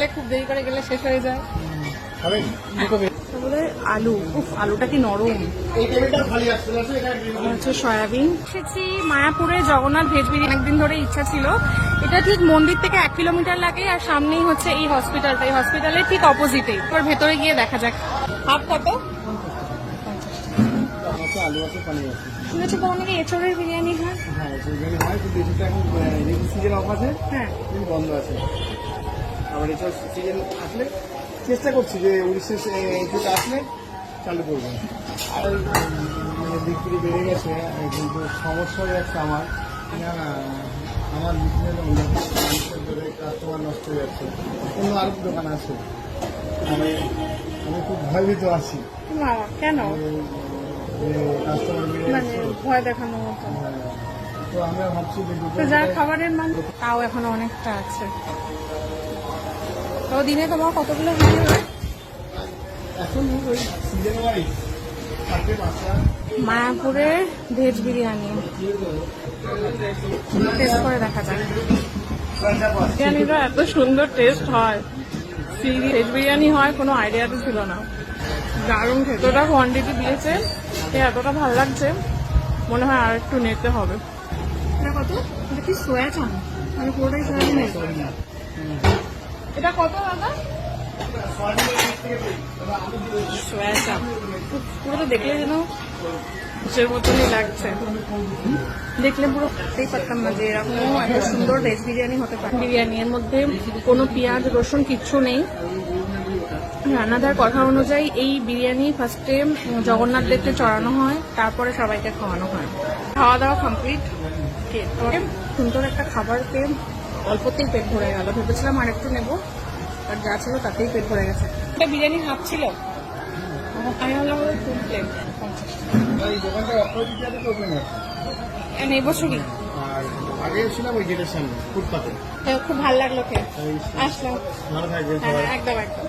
গেলে খুব দেরি করে গেলে শেষ হয়ে যায়। আলু। উফ আলুটা কি নরম। হচ্ছে সয়াবিন। এসেছি মায়াপুরে জগন্নাথ ভেজ বিরিয়ানি। একদিন ধরে ইচ্ছা ছিল। এটা ঠিক মন্দির থেকে এক কিলোমিটার লাগে আর সামনেই হচ্ছে এই হসপিটালটা। এই হসপিটালের ঠিক অপোজিটে এবার ভেতরে গিয়ে দেখা যাক। হাফ কত? আছে আলু আছে শুনেছি এঁচড়ের বিরিয়ানি হয় হ্যাঁ সেখানে হয় কিন্তু এখন সিজন অফ আছে হ্যাঁ। বন্ধ আছে। আবার এটা সিজন আসলে চেষ্টা করছি যে উড়িষ্যার কিছুটা আসলে চালু করব। আর মানে বিক্রি বেড়ে গেছে কিন্তু সমস্যা হয়ে যাচ্ছে আমার আমার বিক্রি মানুষের ধরে কাস্টমার নষ্ট হয়ে যাচ্ছে। অন্য আরও দোকান আছে। আমি আমি খুব ভয়ভীত আছি। না কেন? কাস্টমার মানে ভয় দেখানো মতো। হ্যাঁ। তো আমরা ভাবছি যে খাবারের মান তাও এখনও অনেকটা আছে। তো দিনে তোমার কতগুলো হয় হয়? এখন ওই সিজন ওয়াইজ মায়াপুরের ভেজ বিরিয়ানি। টেস্ট করে দেখা যাক। বিরিয়ানিটা এত সুন্দর টেস্ট হয়। ভেজ বিরিয়ানি হয় কোনো আইডিয়াতে ছিল না। দারুণ খেতোটা কোয়ান্টিটি দিয়েছে এ এতটা ভালো লাগছে। মনে হয় আর একটু নিতে হবে। এটা কত? এটা কি সোয়া চান মানে পুরোটাই সোয়াবিন এটা কত দাদা? পুরো দেখলে যেন কিসের মতনই লাগছে। দেখলে পুরো বুঝতেই পারতাম না যে এরকমও এত সুন্দর ভেজ বিরিয়ানি হতে পারে। বিরিয়ানি এর মধ্যে কোনো পেঁয়াজ, রসুন কিচ্ছু নেই। রান্নাদার কথা অনুযায়ী এই বিরিয়ানি ফার্স্টে জগন্নাথ দেবকে চড়ানো হয়, তারপরে সবাইকে খাওয়ানো হয়। খাওয়া দাওয়া কমপ্লিট সুন্দর একটা খাবার পেয়ে অল্পতেই পেট ভরে গেল। ভেবেছিলাম আর একটু নেব আর যা ছিল তাতেই পেট ভরে গেছে। এটা বিরিয়ানি হাফ ছিল। আমি ভাবলাম ফুল প্লেট পঞ্চাশ এই দোকানটা অপোজিটে ওপেন আছে And এই আর আগে ছিলাম ওই গেটের সামনে ফুটপাতে। খুব ভালো লাগল খেয়ে। আসলাম। হ্যাঁ একদম একদম।